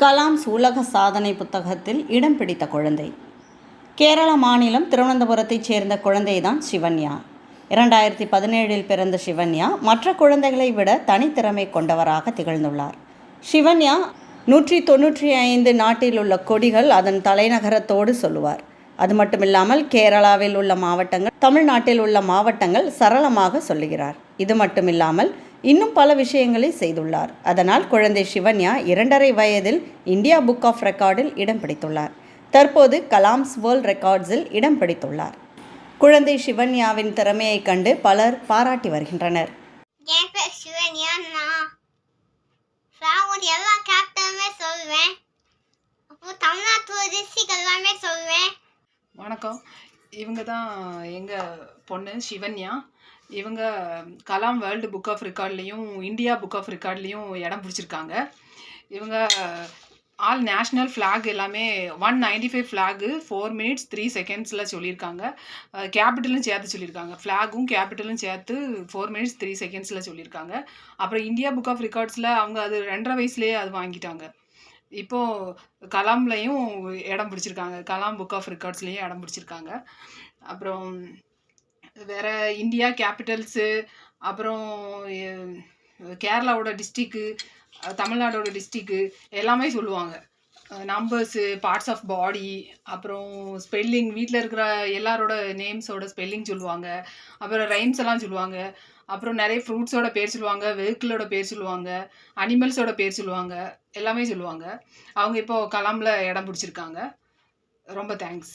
கலாம்ஸ் உலக சாதனை புத்தகத்தில் இடம் பிடித்த குழந்தை. கேரள மாநிலம் திருவனந்தபுரத்தைச் சேர்ந்த குழந்தைதான் சிவன்யா. இரண்டாயிரத்தி பதினேழில் பிறந்த சிவன்யா மற்ற குழந்தைகளை விட தனித்திறமை கொண்டவராக திகழ்ந்துள்ளார். சிவன்யா நூற்றி தொண்ணூற்றி ஐந்து நாட்டில் உள்ள கொடிகள் அதன் தலைநகரத்தோடு சொல்லுவார். அது மட்டுமில்லாமல் கேரளாவில் உள்ள மாவட்டங்கள் தமிழ்நாட்டில் உள்ள மாவட்டங்கள் சரளமாக சொல்லுகிறார். இது மட்டும் இல்லாமல் இன்னும் பல விஷயங்களை செய்துள்ளார். அதனால் குழந்தை சிவன்யா இரண்டரை வயதில் இந்தியா புக் ஆஃப் ரெக்கார்டில் இடம் பிடித்துள்ளார். தற்போது கலாம்ஸ் வேர்ல்ட் ரெக்கார்ட்ஸில் இடம் பிடித்துள்ளார். குழந்தை சிவன்யாவின் திறமையைக் கண்டு பலர் பாராட்டி வருகின்றனர். என் பேர் சிவன்யா நான் எல்லா தமிழ்நாட்டு எல்லாமே வணக்கம். இவங்க தான் எங்கள் பொண்ணு சிவன்யா. இவங்க கலாம் வேர்ல்டு புக் ஆஃப் ரெக்கார்ட்லேயும் இந்தியா புக் ஆஃப் ரெக்கார்ட்லேயும் இடம் பிடிச்சிருக்காங்க. இவங்க ஆல் நேஷ்னல் ஃப்ளாக் எல்லாமே one ninety five flag four minutes three செகண்ட்ஸில் சொல்லியிருக்காங்க. கேபிட்டலும் சேர்த்து சொல்லியிருக்காங்க. ஃப்ளாகும் கேபிட்டலும் சேர்த்து ஃபோர் மினிட்ஸ் த்ரீ செகண்ட்ஸில் சொல்லியிருக்காங்க. அப்புறம் இந்தியா புக் ஆஃப் ரெக்கார்ட்ஸில் அவங்க அது ரெண்டரை வயசுலேயே அது வாங்கிட்டாங்க. இப்போது கலாம்லையும் இடம் பிடிச்சிருக்காங்க. கலாம் புக் ஆஃப் ரெக்கார்ட்ஸ்லேயும் இடம் பிடிச்சிருக்காங்க. அப்புறம் வேற இந்தியா கேபிட்டல்ஸு அப்புறம் கேரளாவோட டிஸ்ட்ரிக்கு தமிழ்நாடோட டிஸ்ட்ரிக்கு எல்லாமே சொல்லுவாங்க. நம்பர்ஸு பார்ட்ஸ் ஆஃப் பாடி அப்புறம் ஸ்பெல்லிங் வீட்டில் இருக்கிற எல்லாரோட நேம்ஸோட ஸ்பெல்லிங் சொல்லுவாங்க. அப்புறம் ரைம்ஸ் எல்லாம் சொல்லுவாங்க. அப்புறம் நிறைய ஃப்ரூட்ஸோட பேர் சொல்லுவாங்க வெஹிக்கிளோட பேர் சொல்லுவாங்க அனிமல்ஸோட பேர் சொல்லுவாங்க எல்லாமே சொல்லுவாங்க. அவங்க இப்போது கலாமில் இடம் பிடிச்சிருக்காங்க. ரொம்ப தேங்க்ஸ்